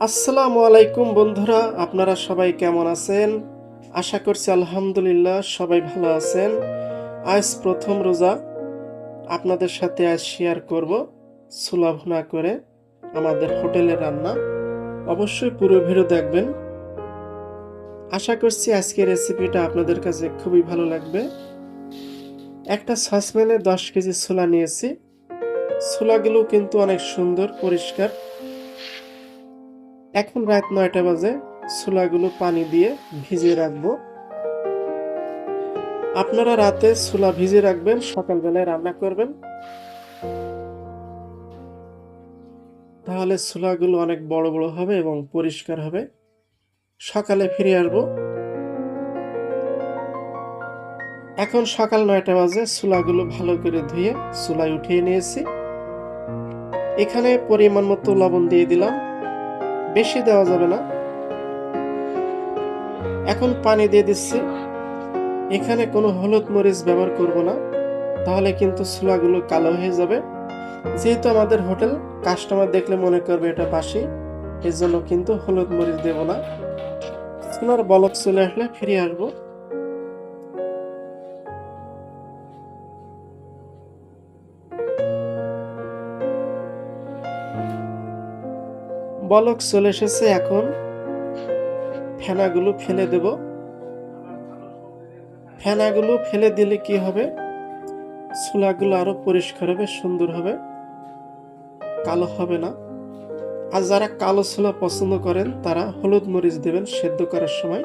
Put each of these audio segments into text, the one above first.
আসসালামু আলাইকুম বন্ধুরা, আপনারা সবাই কেমন আছেন? আশা করছি আলহামদুলিল্লাহ সবাই ভালো আছেন। আজ প্রথম রোজা আপনাদের সাথে আজ শেয়ার করব, সুলাভনা করে আমাদের হোটেলের রান্না। অবশ্যই পুরো ভিডিও দেখবেন। আশা করছি আজকের রেসিপিটা আপনাদের কাছে খুবই ভালো লাগবে। একটা সসপ্যানে দশ কেজি ছোলা নিয়েছি। ছোলাগুলো কিন্তু অনেক সুন্দর, পরিষ্কার। এখন রাত নয়টা বাজে ছোলাগুলো পানি দিয়ে ভিজিয়ে রাখব। আপনারা রাতে ছোলা ভিজিয়ে রাখবেন, সকালবেলায় রান্না করবেন। তাহলে ছোলাগুলো অনেক বড় বড় হবে এবং পরিষ্কার হবে। সকালে ফিরে আসব। এখন সকাল নয়টা বাজে ছোলাগুলো ভালো করে ধুয়ে চুলায় উঠিয়ে নিয়েছি। এখানে পরিমাণ মতো লবণ দিয়ে দিলাম। বেশি দেওয়া যাবে না। এখন পানি দিয়ে দিচ্ছি। এখানে কোনো হলুদ মরিচ ব্যবহার করব না, তাহলে কিন্তু ছোলাগুলো কালো হয়ে যাবে। যেহেতু আমাদের হোটেল, কাস্টমার দেখলে মনে করবে এটা বাসি এর জন্য কিন্তু হলুদ মরিচ দেব না। ছোলার বলক চলে আসলে ফিরে আসব। বলক চলে এসেছে এখন। ফেনাগুলো ফেলে দেব। ফেনাগুলো ফেলে দিলে কি হবে? ছোলাগুলো আরও পরিষ্কার হবে, সুন্দর হবে। কালো হবে না। আর যারা কালো ছোলা পছন্দ করেন, তারা হলুদ মরিচ দেবেন সেদ্ধ করার সময়।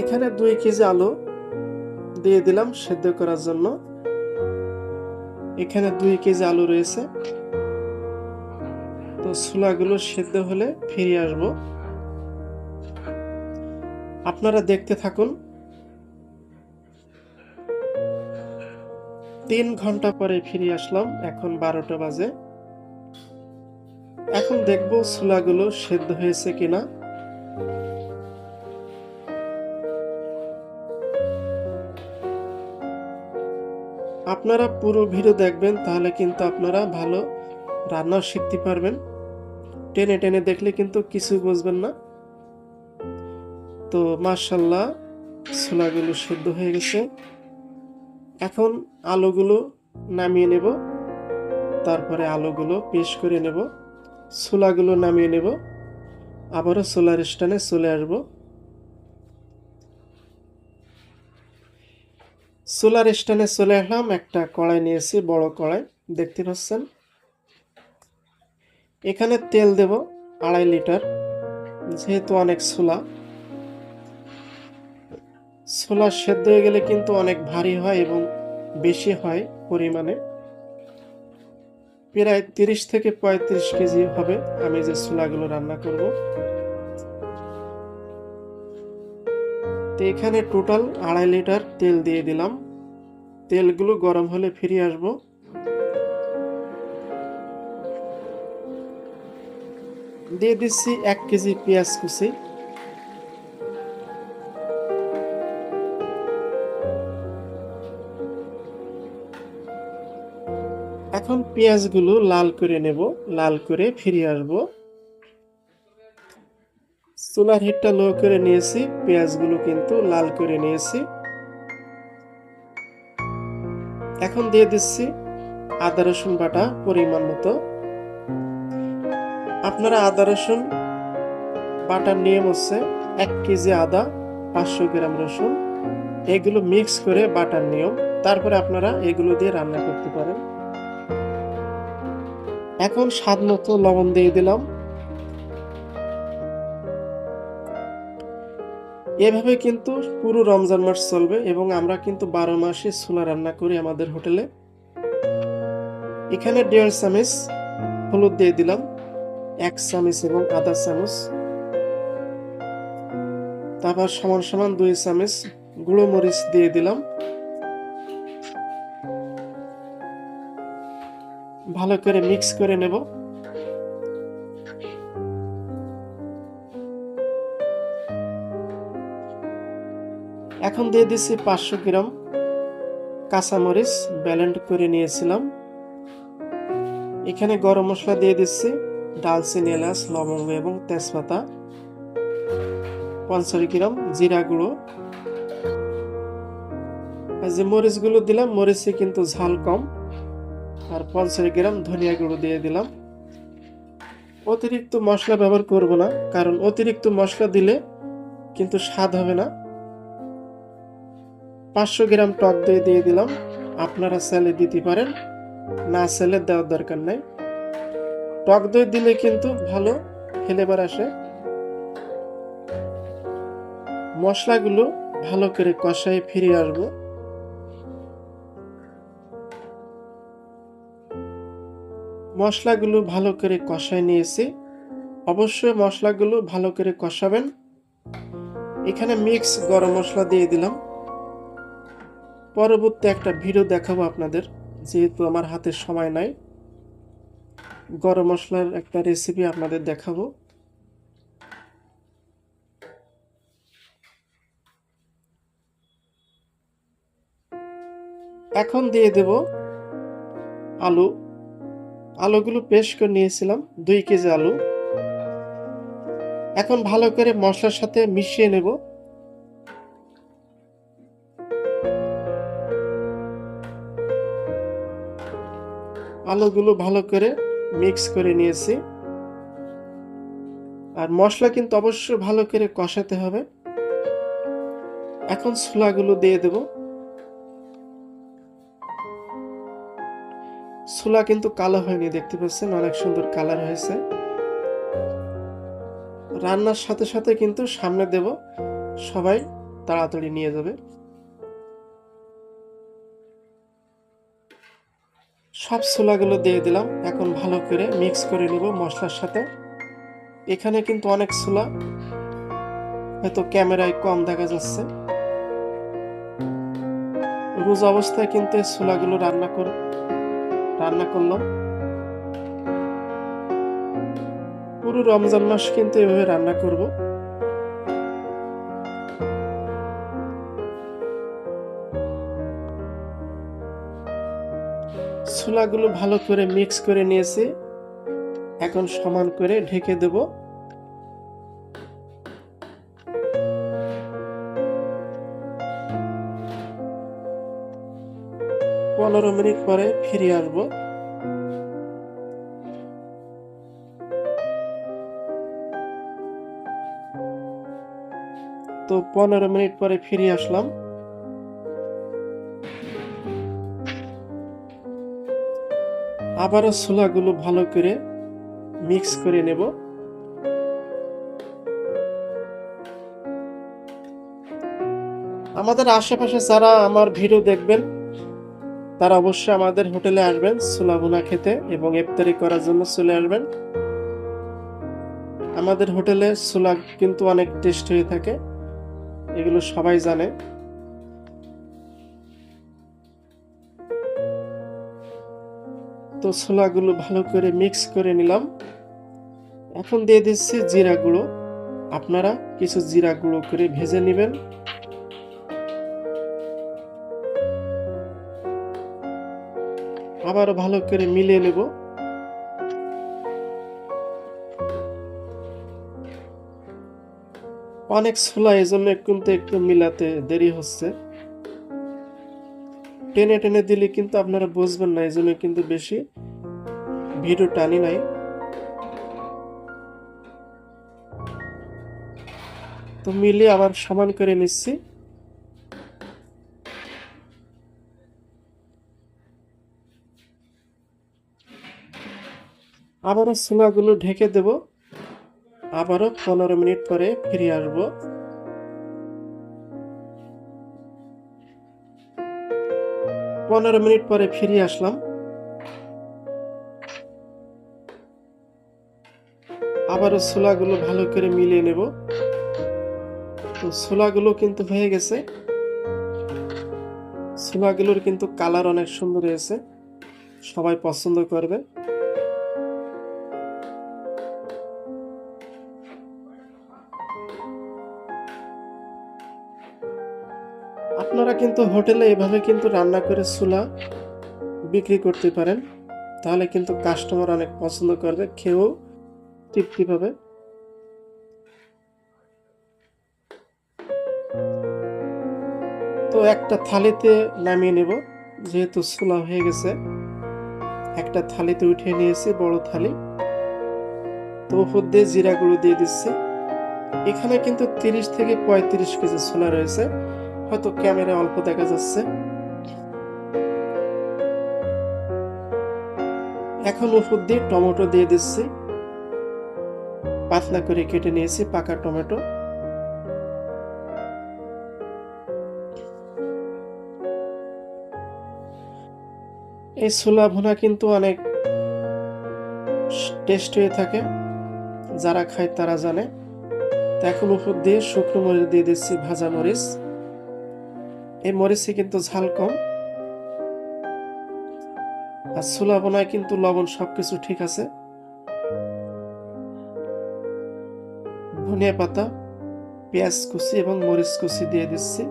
এখানে দুই কেজি আলু দিয়ে দিলাম সেদ্ধ করার জন্য। এখানে দুই কেজি আলু রয়েছে। তো ছোলাগুলো সেদ্ধ হলে ফিরে আসব। আপনারা দেখতে থাকুন। তিন ঘণ্টা পরে ফিরে আসলাম, এখন বারোটা বাজে। এখন দেখব ছোলাগুলো সেদ্ধ হয়েছে কিনা। আপনারা পুরো ভিডিও দেখবেন, তাহলে কিন্তু আপনারা ভালো রান্না শিখতে পারবেন। টেনে টেনে দেখলে কিন্তু কিছুই বুঝবেন না। তো মার্শাল্লাহ ছোলাগুলো সেদ্ধ হয়ে গেছে। এখন আলুগুলো নামিয়ে নেব। তারপরে আলুগুলো পেশ করে নেব। ছোলাগুলো নামিয়ে নেব। আবারও সোলার স্ট্যান্ডে চলে আসব। সোলার স্ট্যান্ডে চলে এলাম। একটা কড়াই নিয়েছি বড় কড়াই। দেখতে পাচ্ছেন? এখানে তেল দেব, আড়াই লিটার। যেহেতু অনেক ছোলা ছোলা সেদ্ধ হয়ে গেলে কিন্তু অনেক ভারী হয় এবং বেশি হয় পরিমাণে। প্রায় তিরিশ থেকে পঁয়ত্রিশ কেজি হবে আমি যে ছোলাগুলো রান্না করব। তো এখানে টোটাল আড়াই লিটার তেল দিয়ে দিলাম। তেলগুলো গরম হলে ফিরে আসব। দিয়ে দিচ্ছি এক কেজি পেঁয়াজ কুচি। এখন পেঁয়াজগুলো লাল করে নেব, লাল করে ফিরে আসব। চুলার হিটটা লো করে নিয়েছি, পেঁয়াজগুলো কিন্তু লাল করে নিয়েছি। এখন দিয়ে দিচ্ছি আদা রসুন বাটা পরিমাণ মতো। আপনারা আদা রসুন বাটার নিয়ম হচ্ছে এক কেজি আদা পাঁচশো গ্রাম রসুন। এগুলো মিক্স করে বাটার নিয়ম। তারপরে আপনারা এগুলো দিয়ে রান্না করতে পারেন। এখন স্বাদ মতো লবণ দিয়ে দিলাম। এভাবে কিন্তু পুরো রমজান মাস চলবে এবং আমরা কিন্তু বারো মাসে ছোলা রান্না করি আমাদের হোটেলে। এখানে দেড় চামচ হলুদ দিয়ে দিলাম, এক চামচ এবং আধা চামচ। তারপর সমান সমান দুই চামচ গুঁড়ো মরিচ দিয়ে দিলাম। ভালো করে মিক্স করে নেব। এখন দিয়ে দিচ্ছি পাঁচশো গ্রাম কাঁচামরিচ ব্যালেন্ড করে নিয়েছিলাম। এখানে গরম মশলা দিয়ে দিচ্ছি ডালচিনি, এলাচ, লবঙ্গ এবং তেজপাতা, পঞ্চাশ গ্রাম জিরা গুঁড়ো। আর যে মরিচগুলো দিলাম, মরিচে কিন্তু ঝাল কম। আর পঞ্চাশ গ্রাম ধনিয়া গুঁড়ো দিয়ে দিলাম। অতিরিক্ত মশলা ব্যবহার করব না, কারণ অতিরিক্ত মশলা দিলে কিন্তু স্বাদ হবে না। পাঁচশো গ্রাম টক দই দিয়ে দিলাম। আপনারা চাইলে দিতে পারেন, না চাইলে দেওয়ার দরকার নাই। টক দই দিলে কিন্তু ভালো ফ্লেভার আসে। মশলাগুলো ভালো করে কষায় ফিরে আসব মশলাগুলো ভালো করে কষায় নিয়েছি। অবশ্যই মশলাগুলো ভালো করে কষাবেন। এখানে মিক্স গরম মশলা দিয়ে দিলাম। পরবর্তী একটা ভিডিও দেখাবো আপনাদের, যেহেতু আমার হাতে সময় নাই। গরম মশলার একটা রেসিপি আপনাদের দেখাবো। এখন দিয়ে দেব আলু। আলুগুলো পেস্ট করে নিয়েছিলাম, দুই কেজি আলু। এখন ভালো করে মশলার সাথে মিশিয়ে নেব। আলুগুলো ভালো করে মিক্স করে নিয়েছি। আর মশলা কিন্তু অবশ্যই ভালো করে কষাতে হবে। এখন ছোলাগুলো দিয়ে দেব। ছোলা কিন্তু কালো হয়নি, দেখতে পাচ্ছেন? অনেক সুন্দর কালার হয়েছে। রান্নার সাথে সাথে কিন্তু সামনে দেব, সবাই তাড়াতাড়ি নিয়ে যাবে। সব ছোলাগুলো দিয়ে দিলাম। এখন ভালো করে মিক্স করে নিব মশলার সাথে। এখানে কিন্তু অনেক ছোলা, হয়তো ক্যামেরায় কম দেখা যাচ্ছে। রোজ অবস্থায় কিন্তু এই ছোলাগুলো রান্না করে, রান্না করলাম। পুরো রমজান মাস কিন্তু এভাবে রান্না করব। ছোলাগুলো ভালো করে মিক্স করে নিয়েছি। এখন সমান করে ঢেকে দেব। পনেরো মিনিট পরে ফিরে আসব। তো পনেরো মিনিট পরে ফিরে আসলাম। আবারও ছোলাগুলো ভালো করে মিক্স করে নেব। আমাদের আশেপাশে যারা আমার ভিডিও দেখবেন, তারা অবশ্যই আমাদের হোটেলে আসবেন, ছোলা ভুনা খেতে এবং ইফতারি করার জন্য চলে আসবেন। আমাদের হোটেলে ছোলা কিন্তু অনেক টেস্ট হয়ে থাকে, এগুলো সবাই জানে। তো ছোলাগুলো ভালো করে মিক্স করে নিলাম। এখন দিয়ে দিচ্ছি জিরা গুঁড়ো। আপনারা কিছু জিরা গুঁড়ো করে ভেজে নেবেন। আবার ভালো করে মিলিয়ে নেব। অনেক ছোলা এই জন্য কিন্তু একটু মিলাতে দেরি হচ্ছে। টেনে টেনে দিলে কিন্তু আপনারা বুঝবেন না এই জন্য কিন্তু বেশি ভিডিও টানি নাই। তো মিলিয়ে আবার সমান করে নিচ্ছি। আবারও ছোলাগুলো ঢেকে দেব। আবারও পনেরো মিনিট পরে ফিরে আসব। পনেরো মিনিট পরে ফিরে আসলাম। আবারও ছোলাগুলো ভালো করে মিলিয়ে নেব। তো ছোলাগুলো কিন্তু হয়ে গেছে। ছোলাগুলোর কিন্তু কালার অনেক সুন্দর হয়েছে। সবাই পছন্দ করবে। আপনারা কিন্তু হোটেলে এভাবে কিন্তু রান্না করে চুলা বিক্রি করতে পারেন। তাহলে কিন্তু কাস্টমার অনেক পছন্দ করবে, খেয়েও তৃপ্তি পাবে। তো একটা থালিতে নামিয়ে নেব, যেহেতু চুলা হয়ে গেছে। একটা থালিতে উঠিয়ে নিয়েছি, বড় থালি। তো উপর দিয়ে জিরা গুঁড়ো দিয়ে দিচ্ছি। এখানে কিন্তু তিরিশ থেকে পঁয়ত্রিশ কেজি ছোলা রয়েছে। হয়তো ক্যামেরা অল্প দেখা যাচ্ছে। এখন ওষুধ দিয়ে টমেটো দিয়ে দিচ্ছি। পাতলা করে কেটে নিয়েছি, পাকা টমেটো। এই ছোলা ভুনা কিন্তু অনেক টেস্ট হয়ে থাকে, যারা খায় তারা জানে। এখন ওষুধ দিয়ে শুকনো মরিচ দিয়ে দিচ্ছি ভাজা মরিচ। এই মরিচে কিন্তু ঝাল কম। আর ছোলা বোনায় কিন্তু লবণ সবকিছু ঠিক আছে। ধনিয়া পাতা, পেঁয়াজ কুচি এবং মরিচ কুচি দিয়ে দিচ্ছি।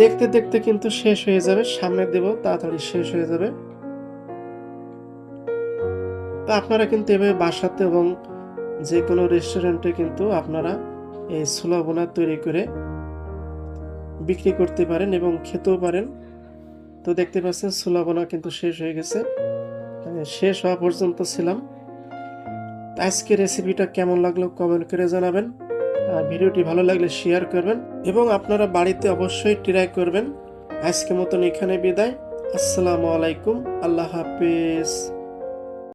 দেখতে দেখতে কিন্তু শেষ হয়ে যাবে সামনে দেব তাড়াতাড়ি শেষ হয়ে যাবে। তো আপনারা কিন্তু এভাবে বাসাতে এবং যে কোনো রেস্টুরেন্টে কিন্তু আপনারা এই ছোলা বোনা তৈরি করে বিক্রি করতে পারেন এবং খেতেও পারেন। তো দেখতে পাচ্ছেন ছোলা কিন্তু শেষ হয়ে গেছে। শেষ হওয়া পর্যন্ত ছিলাম। আজকে রেসিপিটা কেমন লাগল কমেন্ট করে জানাবেন। আর ভিডিওটি ভালো লাগলে শেয়ার করবেন এবং আপনারা বাড়িতে অবশ্যই ট্রাই করবেন। আজকে মতন এখানে বিদায়। আসসালামু আলাইকুম। আল্লাহ হাফিজ।